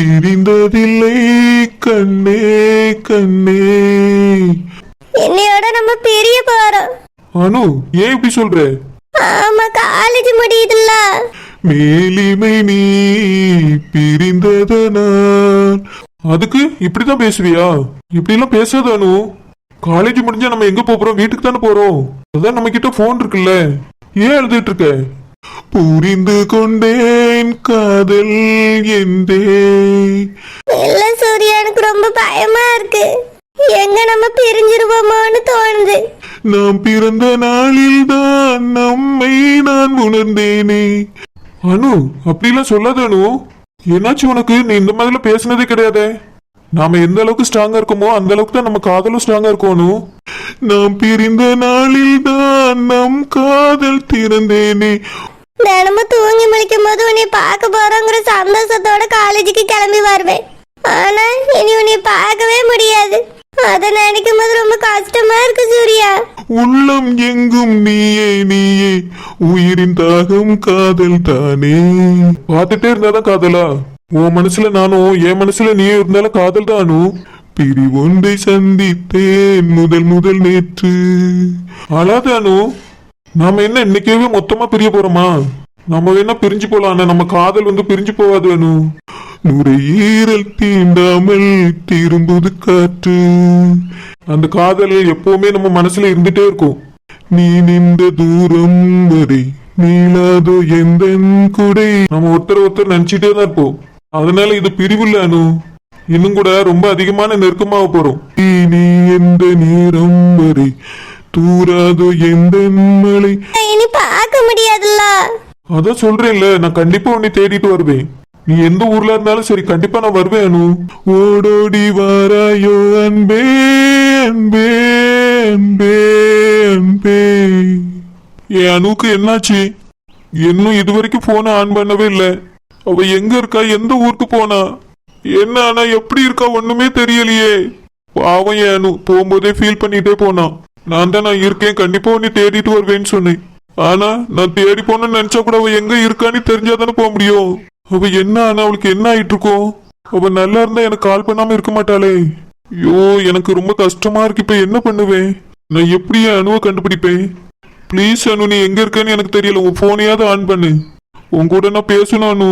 பிரிந்ததில்லை. கண்ணே கண்ணே. என்னையோட நம்ம பிரிய போறோம். அனு ஏன் இப்படி சொல்ற? ஆமா காலேஜ் முடியுதுல்ல. மேலிமை நீ பிரிந்ததனால் அதுக்கு இப்படிதான் பேசுவியா? இப்படி எல்லாம் பேசாத அனு. காலேஜ் முடிஞ்சா நம்ம எங்க போறோம்? வீட்டுக்கு தானே போறோம். அதான் நம்ம கிட்ட போன் இருக்குல்ல. ஏன் எழுதிட்டு இருக்க? புரிந்து கொண்டேன் காதல் என்றே. இல்ல சூர்யா எனக்கு ரொம்ப பயமா இருக்கு. எங்க நம்ம பிரிஞ்சிருவோமோன்னு தோணுது. நாம் பிறந்த நாளில் தான் நம்மை நான் உணர்ந்தேனே. அனு அப்படிலாம் சொல்லாத அனு. என்னாச்சு உனக்கு? நீ இந்த மாதிரிலாம் பேசுனதே கிடையாதே. நாம எந்த அளவுக்கு ஸ்ட்ராங்கா இருக்கோமோ அந்த அளவுக்கு தான் நம்ம காதலும் ஸ்ட்ராங்கா இருக்கணும் நாம் பிரிந்த நாளில் தான் நம் காதல் திறந்தேனே. தினமும் தூங்கி முழிக்கும் போது உன்னை பார்க்க போறோங்கிற சந்தோஷத்தோட காலேஜுக்கு கிளம்பி வருவேன். ஆனா இனி உன்னை பார்க்கவே முடியாது அதை நினைக்கும் போது ரொம்ப கஷ்டமா இருக்கு சூர்யா உள்ளம் எங்கும் நீயே நீயே உயிரின் தாகம் காதல் தானே? பார்த்துட்டே இருந்தாதான் காதலா? உன் மனசுல நானும் என் மனசுல நீ இருந்தாலும் காதல் தானு? பிரி ஒன்றை சந்தித்தேன் முதல் முதல் நேற்று. அழாதானு நாம என்ன இன்னைக்கே மொத்தமா பிரிய போறோமா? நம்ம வேணா பிரிஞ்சு போலாம் ஆனா நம்ம காதல் வந்து பிரிஞ்சு போகாது அனு. நுரையீரல் தீண்டாமல் திரும்புது காற்று. அந்த காதல் எப்பவுமே நம்ம மனசுல இருந்துட்டே இருக்கும். நீ நின்ற தூரம் வரை நீளாதோ எந்த குடை. நம்ம ஒருத்தர் ஒருத்தர் நினைச்சிட்டே தான் இருப்போம். அதனால இது பிரிவில்ல அனு. இன்னும் கூட ரொம்ப அதிகமான நெருக்கமாக போறோம். நீ எந்த நேரம் வரை தூராதோ எந்த மலை. இனி பார்க்க முடியாதுல்ல. அதான் சொல்றேன்ல நான் கண்டிப்பா உன்னை தேடிட்டு வருவேன். நீ எந்த ஊர்ல இருந்தாலும் சரி கண்டிப்பா நான் வருவேன் அனு. ஓடோடி வாராயோ அன்பே அன்பே. என் அணுக்கு என்னாச்சு? இன்னும் இது வரைக்கும் ஆன் பண்ணவே இல்லை. அவ எங்க இருக்கா? எந்த ஊருக்கு போனா? என்ன ஆனா எப்படி இருக்கா? ஒண்ணுமே தெரியலையே. பாவம் என் அனு போகும்போதே ஃபீல் பண்ணிட்டே போனான் நான் தான் நான் இருக்கேன். கண்டிப்பா உன்னை தேடிட்டு வருவேன்னு சொன்னேன். ஆனா நான் தேடி போனேன்னு நினைச்சா கூட அவ எங்க இருக்கான்னு தெரிஞ்சாதானே போக முடியும். அவ என்ன ஆனா அவளுக்கு என்ன ஆயிட்டு இருக்கும் அவ நல்லா இருந்தா எனக்கு கால் பண்ணாம இருக்க மாட்டாளே. ஐயோ எனக்கு ரொம்ப கஷ்டமா இருக்கு. இப்ப என்ன பண்ணுவேன்? நான் எப்படி என் அணுவை கண்டுபிடிப்பேன்? ப்ளீஸ் அனு நீ எங்க இருக்கன்னு எனக்கு தெரியல. உன் போனையாவது ஆன் பண்ணு. உன் கூட நான் பேசணும் அனு.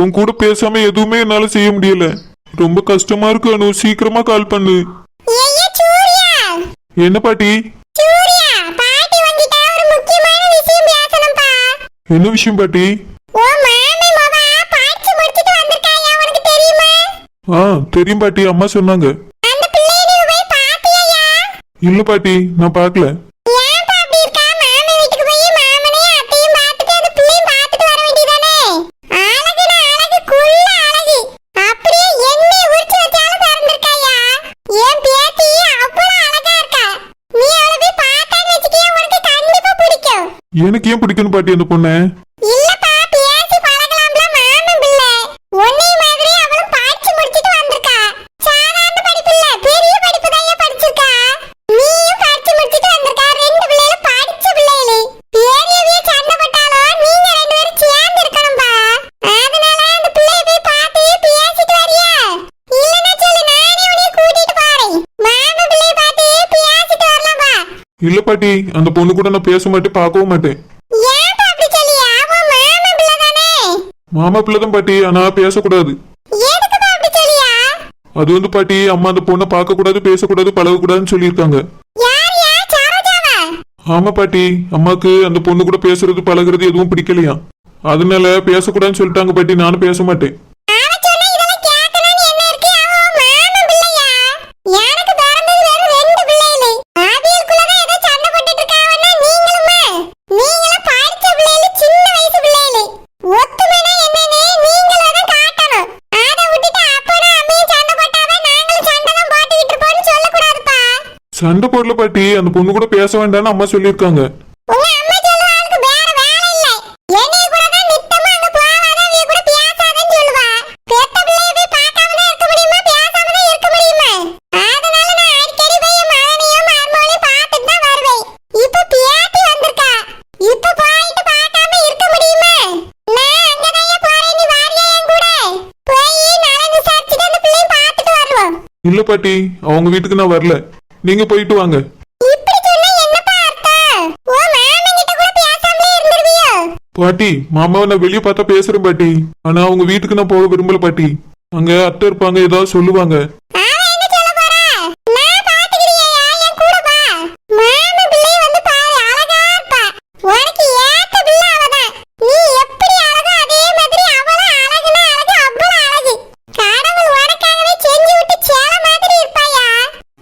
உன் கூட பேசாம எதுவுமே என்னால செய்ய முடியல. ரொம்ப கஷ்டமா இருக்கு அனு. சீக்கிரமா கால் பண்ணு. என்ன பாட்டி? என்ன விஷயம் பாட்டி? ஆ தெரியும் பாட்டி. அம்மா சொன்னாங்க. இல்ல பாட்டி நான் பார்க்கல ஏன் அப்படி இருக்கா மாமி வீட்டுக்கு போய் மாமனையும் அத்தையும் பார்த்துட்டு அந்த பிள்ளையும் பார்த்துட்டு வர வேண்டியதானே அழகுனா அழகு குள்ள அழகு அப்படியே எண்ணெய் உரிச்சு வச்சாலும் பிறந்திருக்காயா என் பேத்தி அவ்வளவு அழகா இருக்கா நீ அவளை போய் பார்த்தான்னு வச்சுக்கிய உனக்கு கண்டிப்பா பிடிக்கும் எனக்கு ஏன் பிடிக்கணும் பாட்டி அந்த பொண்ணை இல்லப்பா பேசி பழகலாம்ல மாமன் பிள்ளை உன்னை மாதிரி அவளும் பாய்ச்சி முடிச்சிட்டு வந்திருக்கா சாதாரண படிப்பு இல்ல பெரிய படிப்பு தான் படிச்சிருக்கா நீயும் பாய்ச்சி முடிச்சிட்டு வந்திருக்கா ரெண்டு பிள்ளைகளும் படிச்ச பிள்ளைகளு பெரியவே சண்டை போட்டாலும் நீங்க ரெண்டு பேரும் சேர்ந்து இருக்கணும்பா அதனால அந்த பிள்ளைய போய் பார்த்து பேசிட்டு வரியா இல்லன்னா சொல்லு நானே உன்னை கூட்டிட்டு போறேன் மாமன் பிள்ளைய பார்த்து பேசிட்டு வரலாம்பா இல்ல பாட்டி அந்த பொண்ணு கூட நான் பேச மாட்டேன். பார்க்கவும் மாட்டேன் பிள்ளை தானே மாமா பிள்ளைதான்? பாட்டி ஆனா பேசக்கூடாது. அது வந்து பாட்டி அம்மா அந்த பொண்ணை பார்க்க கூடாது பேசக்கூடாது பழகக்கூடாதுன்னு சொல்லியிருக்காங்க. யார் யா? சரோஜாவா ஆமா பாட்டி அம்மாக்கு அந்த பொண்ணு கூட பேசுறது பழகுறது எதுவும் பிடிக்கலையா? அதனால பேசக்கூடாதுன்னு சொல்லிட்டாங்க பாட்டி நானும் பேச மாட்டேன் சண்டை போடல பாட்டி. அந்த பொண்ணு கூட பேச வேண்டாம்னு அம்மா சொல்லியிருக்காங்க. இல்ல பாட்டி அவங்க வீட்டுக்கு நான் வரல. நீங்க போயிட்டு வாங்க. பாட்டி மாமாவை நான் வெளியே பார்த்தா பேசுறேன் பாட்டி. ஆனா அவங்க வீட்டுக்கு நான் போக விரும்பல பாட்டி. அங்க அத்தை இருப்பாங்க ஏதாவது சொல்லுவாங்க அவன் என்ன சொல்ல போறா நான் பாத்துக்கிறியா என் கூட வா மாமன் பிள்ளை வந்து பாரு அழகா இருப்பா உனக்கு ஏத்த பிள்ளை அவதான் நீ எப்படி அழகோ அதே மாதிரி அவளும் அழகுனா அழகு அவ்வளவு அழகு கடவுள் உனக்காகவே செஞ்சு விட்டு சேல மாதிரி இருப்பாயா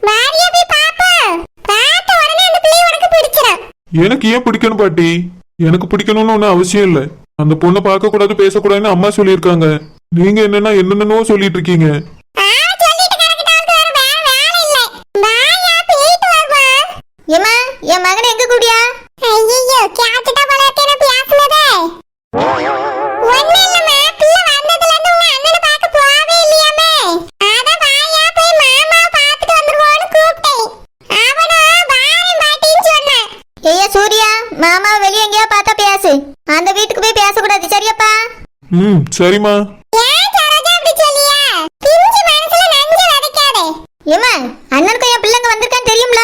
மாரியா போய் பாப்போம் பார்த்த உடனே அந்த பிள்ளை உனக்கு பிடிச்சிடும் எனக்கு ஏன் பிடிக்கணும் பாட்டி? எனக்கு பிடிக்கணும்னு ஒன்றும் அவசியம் இல்லை. அந்த பொண்ணை பார்க்க கூடாது பேசக்கூடாதுன்னு அம்மா சொல்லியிருக்காங்க. நீங்க என்னன்னா என்னென்னவோ சொல்லிட்டு இருக்கீங்க. சரிம்மா ஏன் சரோஜா அப்படி சொல்லியா? பிஞ்சு மனசுல நஞ்சை விதைக்காதே. ஏம்மா அண்ணனுக்கும் என் பிள்ளைங்க வந்திருக்கான்னு தெரியும்ல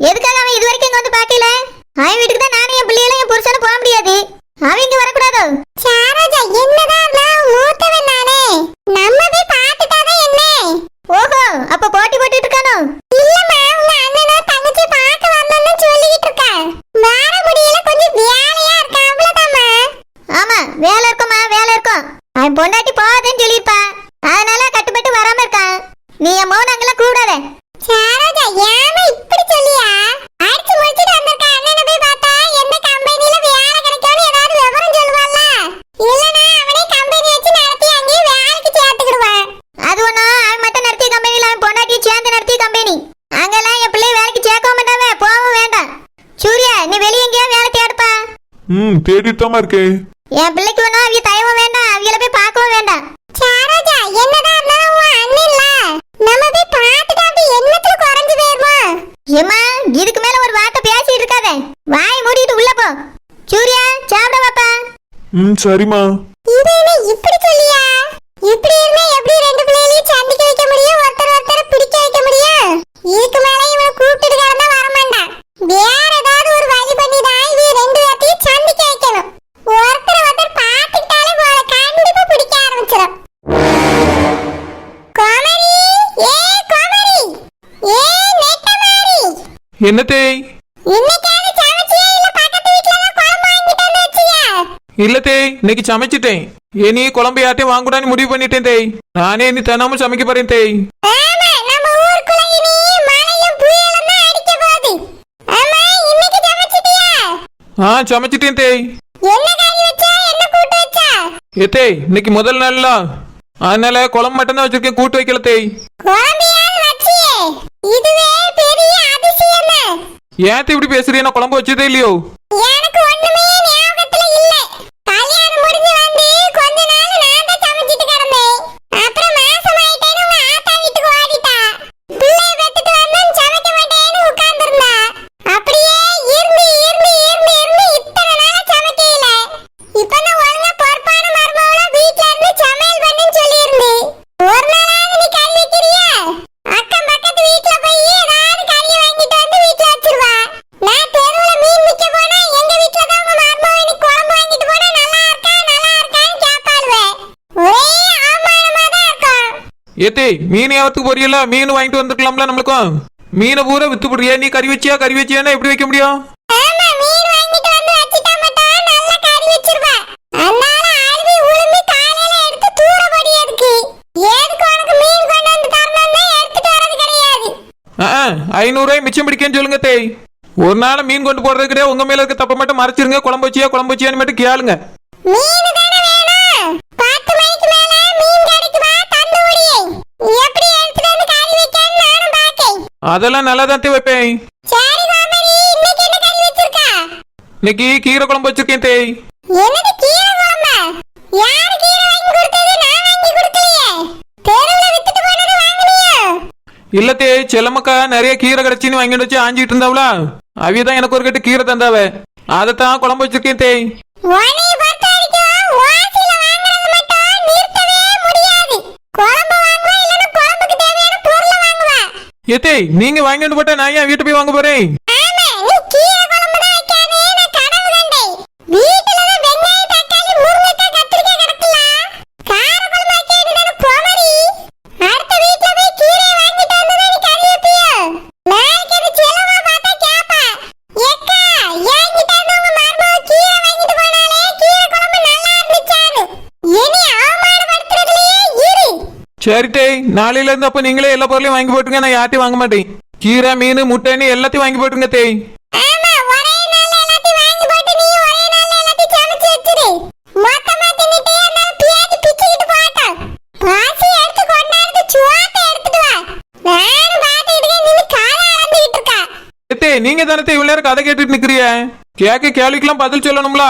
எதுக்காக அவன் இது வரைக்கும் இங்க வந்து பாக்கல அவன் வீட்டுக்கு தான் நானும் என் பிள்ளைகளும் என் புருஷனும் போக முடியாது அவன் இங்க வரக்கூடாதோ சாரோஜா என்னதான் இருந்தாலும் மூத்தவன் நானே நம்ம போய் பார்த்துட்டாதான் என்ன ஓஹோ அப்ப போட்டி போட்டுட்டு இருக்கானோ இல்லம்மா உங்க அண்ணனும் தங்கச்சி பார்க்க வந்தோம்னு சொல்லிக்கிட்டு இருக்கா வர முடியல கொஞ்சம் வேலையா இருக்கா அவ்வளவுதாம்மா ஆமா வேலை இருக்குமா வேலை இருக்கும் அவன் பொண்டாட்டி போகாதுன்னு சொல்லியிருப்பா அதனால கட்டுப்பட்டு வராம இருக்கான் நீ என் மௌன அங்கெல்லாம் கூடாத. சாரோஜா ஏமா இப்படி சொல்லியா? அடிச்சு முடிச்சிட்டு வந்திருக்க அண்ணனை போய் பார்த்தா எந்த கம்பெனில வேலை கிடைக்கும்னு ஏதாவது விவரம் சொல்லுவாள்ல? இல்லனா அவனே கம்பெனி வச்சு நடத்தி அங்கேயே வேலைக்கு சேர்த்துக்கிடுவான். அது ஒண்ணும் அவன் மட்டும் நடத்திய கம்பெனில அவன் பொண்டாட்டி சேர்ந்து நடத்திய கம்பெனி அங்கெல்லாம் என் பிள்ளை வேலைக்கு சேர்க்கவும் மாட்டாவே போகவும் வேண்டாம். சூர்யா நீ வெளியே எங்கேயா வேலை தேடுப்பா. ம் தேடிட்டு தாம்மா இருக்கேன் என் பிள்ளைக்கு ஒன்றும் அவிய தயவும் வேண்டாம் அவியல போய் பார்க்கவும் வேண்டாம் சாரோஜா என்னதான் இருந்தாலும் உன் அண்ணன் இல்ல நம்ம போய் பார்த்துட்டு அப்படி என்னத்துல குறைஞ்சு போயிருமா ஏம்மா இதுக்கு மேல ஒரு வார்த்தை பேசிட்டு இருக்காத. வாய் மூடிட்டு உள்ள போ. சூர்யா சாப்பிட வாப்பா. ம் சரிம்மா. என்ன தேய் இல்ல இன்னைக்கு சமைச்சிட்டேன். இனி குழம்பு யார்ட்டையும் வாங்கக்கூடாதுன்னு முடிவு பண்ணிட்டேன் தேய் நானே இனி தினமும் சமைக்க போறேன் தேய் ஆ சமைச்சிட்டேன் தேய் ஏ தேய் இன்னைக்கு முதல் நாள்ல. அதனால குழம்பு மட்டும் தான் வச்சிருக்கேன் கூட்டு வைக்கல தேய் இதுவே பெரிய அதிசயம். ஏன் இப்படி பேசுறீ? நான் குழம்பு வச்சதே இல்லையோ? எனக்கு ஒண்ணுமே இருக்கும் ஏ தேய் மீன் யாவத்துக்கு போறியல மீன் வாங்கிட்டு வந்துருக்கலாம்ல நம்மளுக்கும் மீனை பூரா வித்து போடுறியா? நீ கறி வச்சியா? கறி வச்சியானா எப்படி வைக்க முடியும்? ஐநூறுரூவாய் மிச்சம் பிடிக்கன்னு சொல்லுங்க தேய். ஒரு நாள் மீன் கொண்டு போடுறது கிடையாது. உங்க மேல இருக்க தப்ப மட்டும் மறைச்சிருங்க. குழம்பு வச்சியா குழம்பு வச்சியான்னு மட்டும் கேளுங்க மீன் தானே வேணும் பத்து மணிக்கு மேல மீன் கிடைக்குமா தந்தூரி எப்படி எடுத்துட்டு வந்து கறி வைக்கன்னு நானும் பாக்கேன் அதெல்லாம் நல்லா தான் வைப்பேன். இன்னைக்கு கீரை குழம்பு வச்சிருக்கேன் தேய் என்னது கீரை குழம்பா? யாரு கீரை வாங்கி கொடுத்தது? நான் வாங்கி கொடுக்கலையே. தெருவுல வித்துட்டு போனது வாங்குனியோ இல்ல தேய் செல்லமக்கா நிறைய கீரை கிடைச்சின்னு வாங்கிட்டு வச்சு ஆஞ்சிட்டு இருந்தாவளா அவிய தான் எனக்கு ஒரு கட்டு கீரை தந்தாவ. அதைத்தான் குழம்பு வச்சிருக்கேன் தேய் ஏத்தே நீங்க வாங்கிட்டு போட்டா நான் ஏன் வீட்டு போய் வாங்க போறேன்? சரி டேய் நாளையில இருந்து அப்ப நீங்களே எல்லா பொருளையும் வாங்கி போட்டுருங்க நான் யார்ட்டையும் வாங்க மாட்டேன். கீரை மீன் முட்டைன்னு எல்லாத்தையும் வாங்கி போட்டுருங்க தேய் நீங்க தானே இவ்வளவு நேரம் கதை கேட்டுட்டு நிக்கிறிய கேக்க கேள்விக்கெல்லாம் பதில் சொல்லணும்ல?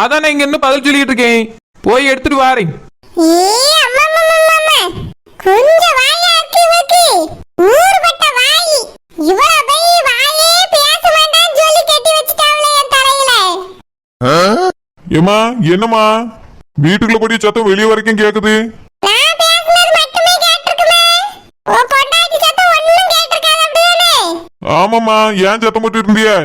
அதானே இங்க இன்னும் பதில் சொல்லிட்டு இருக்கேன். போய் எடுத்துட்டு வாரேன். ஏமா என்னம்மா? வீட்டுக்குள்ள போய் சத்தம் வெளிய வரைக்கும் கேக்குது. ஆமாம்மா ஏன் சத்தம் போட்டு இருந்தியா?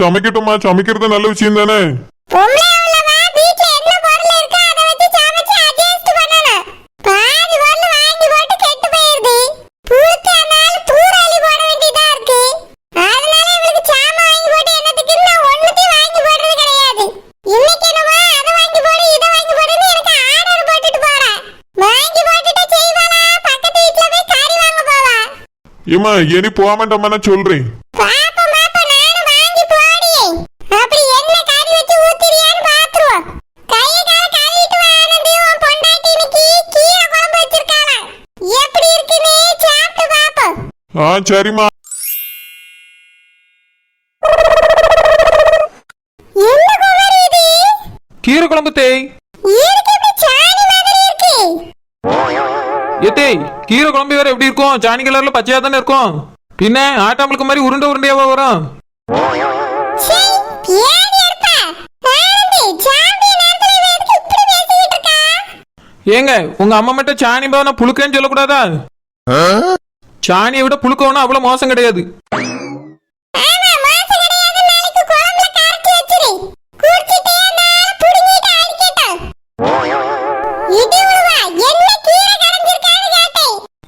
சமைக்கட்டுமா சமைக்கிறது நல்ல விஷயம் தானே? ஏமா இனி போக மாட்டோம்னா சொல்றேன். ஆ சரிம்மா. கீரை குழம்பு தேய். ஏத்தேய் கீரை குழம்பு வேற எப்படி இருக்கும்? சாணி கலர்ல பச்சையா தானே இருக்கும். பின்ன ஆட்டாம்பளுக்கு மாதிரி உருண்டை உருண்டையாவா வரும்? ஏங்க உங்க அம்மா மட்டும் சாணி பவனை புழுக்கன்னு சொல்லக்கூடாதா? சாணியை விட புழுக்கவனா அவ்வளவு மோசம் கிடையாது.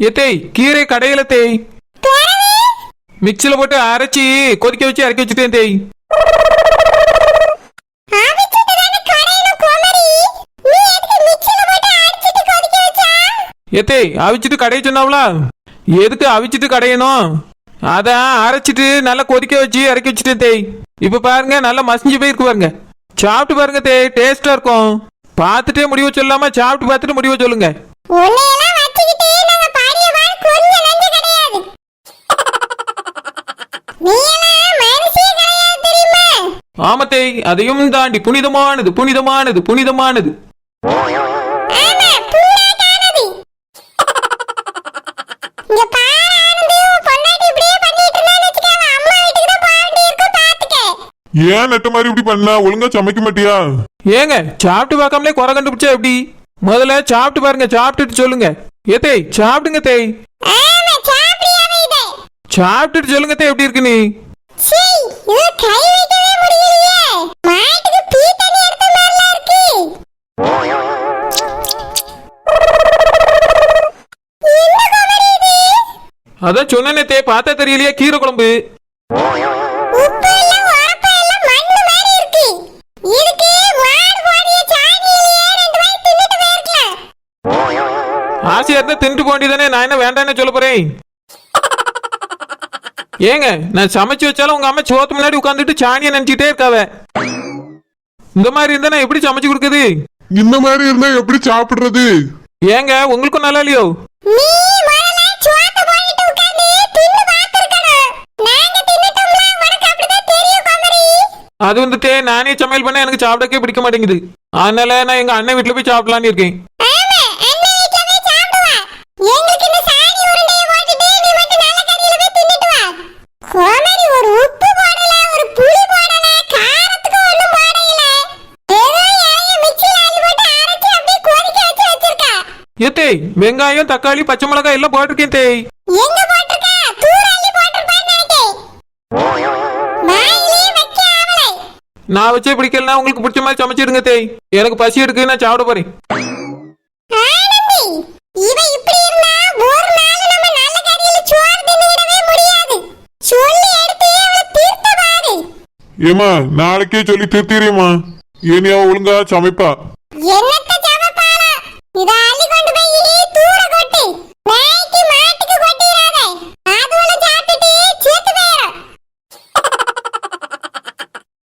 ஏத்தேய் கீரை கடையில தேய். மிக்சில போட்டு அரைச்சி கொதிக்க வச்சு அரைக்க வச்சுட்டேன் தேய். ஏத்தேய் அவிச்சிட்டு கடையை சொன்னாவளா? எதுக்கு அவிச்சிட்டு கடையணும்? அதான் அரைச்சிட்டு நல்லா கொதிக்க வச்சு இறக்கி வச்சுட்டு தேய். இப்போ பாருங்க நல்லா மசிஞ்சு போயிருக்கு பாருங்க. சாப்பிட்டு பாருங்க தேய் டேஸ்டா இருக்கும். பார்த்துட்டே முடிவு சொல்லாம சாப்பிட்டு பார்த்துட்டு முடிவு சொல்லுங்க. ஆமத்தை அதையும் தாண்டி புனிதமானது புனிதமானது புனிதமானது. ஏன் நெட்ட மாதிரி இப்படி பண்ண? ஒழுங்கா சமைக்க மாட்டியா? ஏங்க சாப்பிட்டு பார்க்காமலே குறை கண்டுபிடிச்சா எப்படி? முதல்ல சாப்பிட்டு பாருங்க சாப்பிட்டுட்டு சொல்லுங்க. தேய் சாப்பிடுங்க தேய். சாப்பிட்டுட்டு சொல்லுங்க தே எப்படி இருக்கு நீ? அதான் சொன்னேனே தே பார்த்தா தெரியலையா கீரை குழம்பு. இருக்கிறத தின்ட்டு போண்டிதானே நான் என்ன வேண்டாம்னு சொல்ல போறேன்? ஏங்க நான் சமைச்சு வச்சாலும் உங்க அம்மா சோத்து முன்னாடி உட்காந்துட்டு சாணியை நினைச்சிட்டே இருக்காவ. இந்த மாதிரி இருந்தா நான் எப்படி சமைச்சு கொடுக்குது இந்த மாதிரி இருந்தா எப்படி சாப்பிடுறது? ஏங்க உங்களுக்கும் நல்லா இல்லையோ? அது வந்துட்டு நானே சமையல் பண்ண எனக்கு சாப்பிடக்கே பிடிக்க மாட்டேங்குது. அதனால நான் எங்க அண்ணன் வீட்டுல போய் சாப்பிடலான்னு இருக்கேன். சாப்பிடு வா. எங்களுக்கு இந்த சாணி உருண்டையை போட்டுட்டு நீ மட்டும் நல்ல கறியில போய் தின்னுட்டு வா. குமரி, ஒரு உப்பு போடல, ஒரு புளி போடல, காரத்துக்கு ஒண்ணும் போடல. வெறும் இலைய மிக்ஸில அள்ளி போட்டு அரைச்சு அப்படியே கொதிக்க வச்சு வச்சிருக்கா. ஏ தேய் வெங்காயம் தக்காளி பச்சை மிளகாய் எல்லாம் போட்டிருக்கேன் தேய் எங்க போட்டிருக்கா? போட்டிருப்பான்னு நினைக்கிறேன். நான் வச்சே பிடிக்கலனா உங்களுக்கு பிடிச்ச மாதிரி சமைச்சிடுங்க தேய் எனக்கு பசி எடுக்கு நான் சாப்பிட போறேன் ஏமா நாளைக்கே சொல்லி திருத்திடுமா இனி அவ ஒழுங்கா சமைப்பா. என்ன